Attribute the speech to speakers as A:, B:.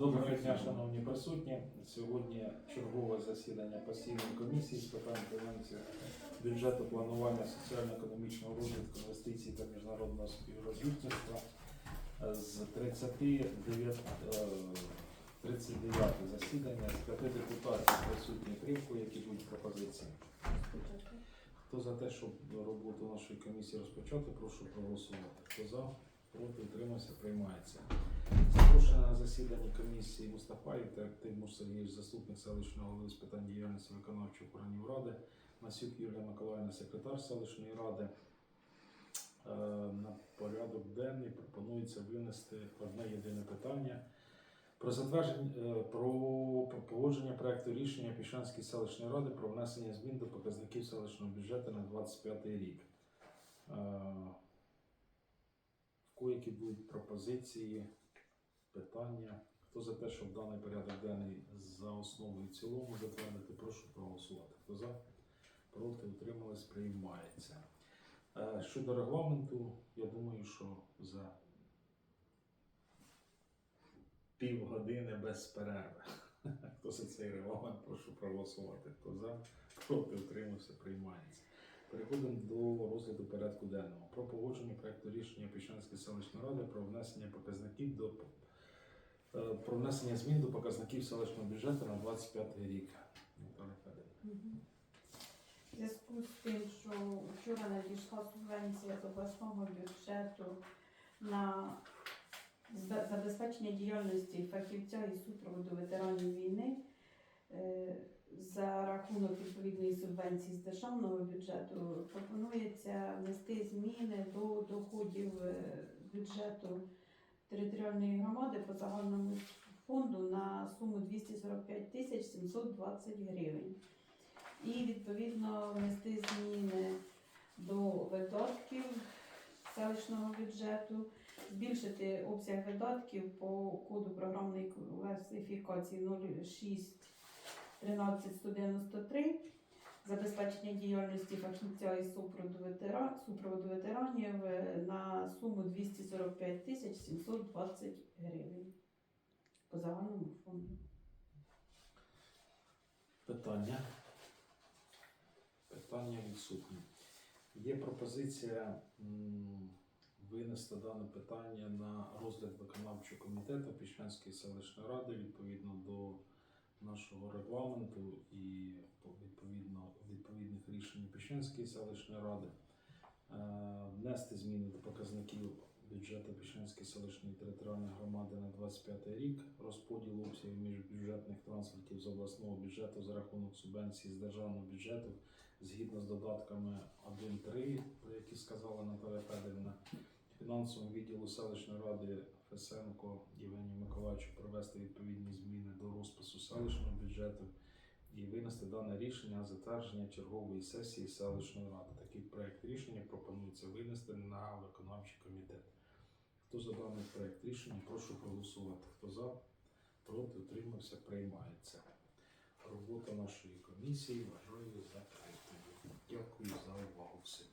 A: Доброго дня, шановні присутні. Сьогодні чергове засідання постійної комісії з питань фінансів, бюджету, планування соціально-економічного розвитку, інвестицій та міжнародного співробітництва з 39, е, 39 засідання з п'яти депутатів присутні кривку, які будуть пропозиції. Хто за те, щоб роботу нашої комісії розпочати, прошу проголосувати. Хто за, проти, утримався, приймається. Запрошена на засідання комісії Мустафаєв та Тимур Сергійович, заступник селищного голови з питань діяльності виконавчих органів ради, Масюк Юлія Миколаївна, секретар селищної ради. Е, На порядок денний пропонується винести одне єдине питання про затвердження е, про погодження проекту рішення Піщанської селищної ради про внесення змін до показників селищного бюджету на 25 рік. Е, В коїки будуть пропозиції, питання. Хто за те, щоб даний порядок денний за основу і цілому затвердити, прошу проголосувати. Хто за? Проти утримались, приймається. Е, Щодо регламенту, я думаю, що за півгодини без перерви. Хто за цей регламент, прошу проголосувати. Хто за, проти утримався, приймається. Переходимо до розгляду порядку денного. Про погодження проекту рішення Піщанської селищної ради про внесення показників до про внесення змін до показників селищного бюджету на 25 рік. Наталя
B: В зв'язку з тим, що вчора надійшла субвенція з обласного бюджету на забезпечення діяльності фахівця і супроводу ветеранів війни е, за рахунок відповідної субвенції з державного бюджету пропонується внести зміни до доходів е, бюджету територіальної громади по загальному фонду на суму 245 тисяч 720 гривень. І відповідно внести зміни до видатків селищного бюджету, збільшити обсяг видатків по коду програмної класифікації 06 13 193 забезпечення діяльності фахівця і супроводу, ветеранів е, на суму 245 тисяч 720 гривень по загальному фонду.
A: Питання. Питання відсутні. Є пропозиція винести дане питання на розгляд виконавчого комітету Піщанської селищної ради відповідно до нашого регламенту і по- відповідно відповідних рішень Піщанської селищної ради. Е, Внести зміни до показників бюджету Піщанської селищної територіальної громади на 25 рік, розподіл обсягів міжбюджетних трансфертів з обласного бюджету за рахунок субвенції з державного бюджету згідно з додатками 1-3, про які сказала Наталя Федорівна, фінансовому відділу селищної ради Фесенко Євгенію Миколаївичу провести відповідні зміни до розпису селищного бюджету і винести дане рішення затвердження чергової сесії селищної ради. Такий проект рішення пропонується винести на виконавчий комітет. Хто за даний проект рішення, прошу проголосувати. Хто за, проти, утримався, приймається. Робота нашої комісії вважаю закритою. Дякую за увагу всім.